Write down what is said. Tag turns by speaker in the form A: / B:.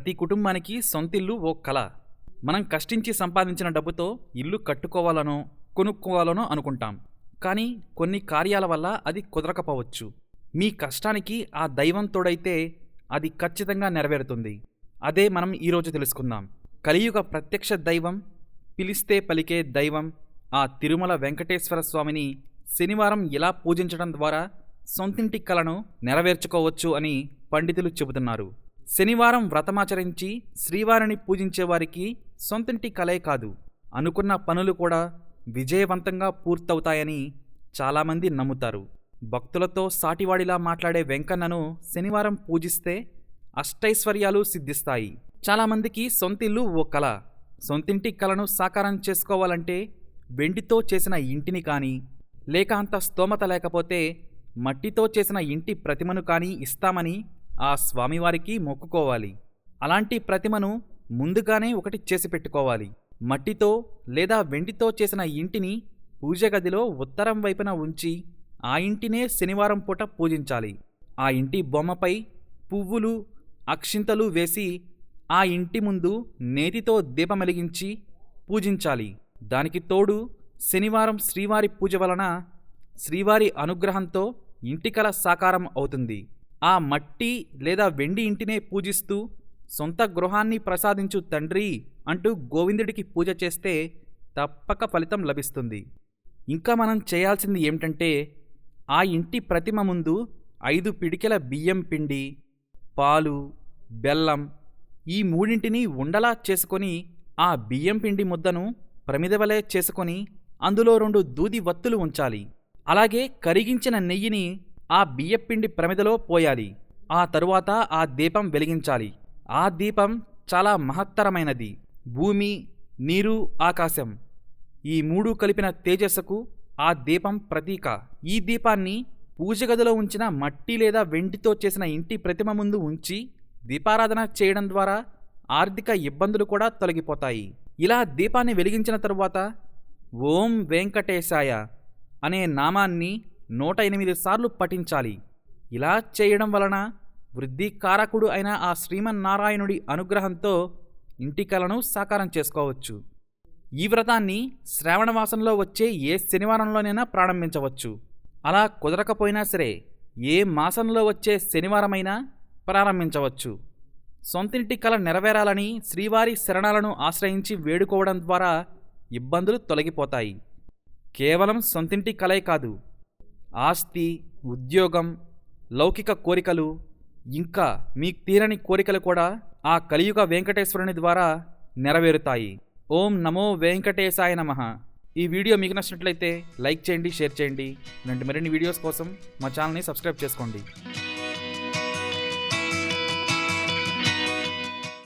A: ప్రతి కుటుంబానికి సొంతిల్లు ఓ కళ మనం కష్టించి సంపాదించిన డబ్బుతో ఇల్లు కట్టుకోవాలనో కొనుక్కోవాలనో అనుకుంటాం. కానీ కొన్ని కార్యాల వల్ల అది కుదరకపోవచ్చు. మీ కష్టానికి ఆ దైవం తోడైతే అది ఖచ్చితంగా నెరవేరుతుంది. అదే మనం ఈరోజు తెలుసుకుందాం. కలియుగ ప్రత్యక్ష దైవం పిలిస్తే పలికే దైవం ఆ తిరుమల వెంకటేశ్వర స్వామిని శనివారం ఇలా పూజించడం ద్వారా సొంతింటి కలను నెరవేర్చుకోవచ్చు అని పండితులు చెబుతున్నారు. శనివారం వ్రతమాచరించి శ్రీవారిని పూజించేవారికి సొంతింటి కలే కాదు. అనుకున్న పనులు కూడా విజయవంతంగా పూర్తవుతాయని చాలామంది నమ్ముతారు. భక్తులతో సాటివాడిలా మాట్లాడే వెంకన్నను శనివారం పూజిస్తే అష్టైశ్వర్యాలు సిద్ధిస్తాయి. చాలామందికి సొంతిల్లు ఓ కళ సొంతింటి కళను సాకారం చేసుకోవాలంటే వెండితో చేసిన ఇంటిని కానీ లేక అంత స్తోమత లేకపోతే మట్టితో చేసిన ఇంటి ప్రతిమను కానీ ఇస్తామని ఆ స్వామివారికి మొక్కుకోవాలి. అలాంటి ప్రతిమను ముందుగానే ఒకటి చేసి పెట్టుకోవాలి. మట్టితో లేదా వెండితో చేసిన ఇంటిని పూజ గదిలో ఉత్తరం వైపున ఉంచి ఆ ఇంటినే శనివారం పూట పూజించాలి. ఆ ఇంటి బొమ్మపై పువ్వులు అక్షింతలు వేసి ఆ ఇంటి ముందు నేతితో దీపమెలిగించి పూజించాలి. దానికి తోడు శనివారం శ్రీవారి పూజ వలన శ్రీవారి అనుగ్రహంతో ఇంటికల సాకారం అవుతుంది. ఆ మట్టి లేదా వెండి ఇంటినే పూజిస్తూ సొంత గృహాన్ని ప్రసాదించు తండ్రి అంటూ గోవిందుడికి పూజ చేస్తే తప్పక ఫలితం లభిస్తుంది. ఇంకా మనం చేయాల్సింది ఏమిటంటే ఆ ఇంటి ప్రతిమ ముందు ఐదు పిడికెల బియ్యం పిండి పాలు బెల్లం ఈ మూడింటిని ఉండలా చేసుకొని ఆ బియ్యం పిండి ముద్దను ప్రమిదవలే చేసుకొని అందులో రెండు దూది వత్తులు ఉంచాలి. అలాగే కరిగించిన నెయ్యిని ఆ బియ్యపిండి ప్రమిదలో పోయాలి. ఆ తరువాత ఆ దీపం వెలిగించాలి. ఆ దీపం చాలా మహత్తరమైనది. భూమి నీరు ఆకాశం. ఈ మూడు కలిపిన తేజస్సుకు ఆ దీపం ప్రతీక. ఈ దీపాన్ని పూజ గదిలో ఉంచిన మట్టి లేదా వెండితో చేసిన ఇంటి ప్రతిమ ముందు ఉంచి దీపారాధన చేయడం ద్వారా ఆర్థిక ఇబ్బందులు కూడా తొలగిపోతాయి. ఇలా దీపాన్ని వెలిగించిన తరువాత ఓం వెంకటేశాయ అనే నామాన్ని నూట ఎనిమిది సార్లు పఠించాలి. ఇలా చేయడం వలన వృద్ధి కారకుడు అయిన ఆ శ్రీమన్నారాయణుడి అనుగ్రహంతో ఇంటి కలను సాకారం చేసుకోవచ్చు. ఈ వ్రతాన్ని శ్రావణమాసంలో వచ్చే ఏ శనివారంలోనైనా ప్రారంభించవచ్చు. అలా కుదరకపోయినా సరే ఏ మాసంలో వచ్చే శనివారమైనా ప్రారంభించవచ్చు. సొంతింటి కల నెరవేరాలని శ్రీవారి శరణాలను ఆశ్రయించి వేడుకోవడం ద్వారా ఇబ్బందులు తొలగిపోతాయి. కేవలం సొంతింటి కలే కాదు ఆస్తి ఉద్యోగం లౌకిక కోరికలు ఇంకా మీకు తీరని కోరికలు కూడా ఆ కలియుగ వెంకటేశ్వరుని ద్వారా నెరవేరుతాయి. ఓం నమో వెంకటేశాయ నమః. ఈ వీడియో మీకు నచ్చినట్లయితే లైక్ చేయండి షేర్ చేయండి. ఇలాంటి మరిన్ని వీడియోస్ కోసం మా ఛానల్ని సబ్స్క్రైబ్ చేసుకోండి.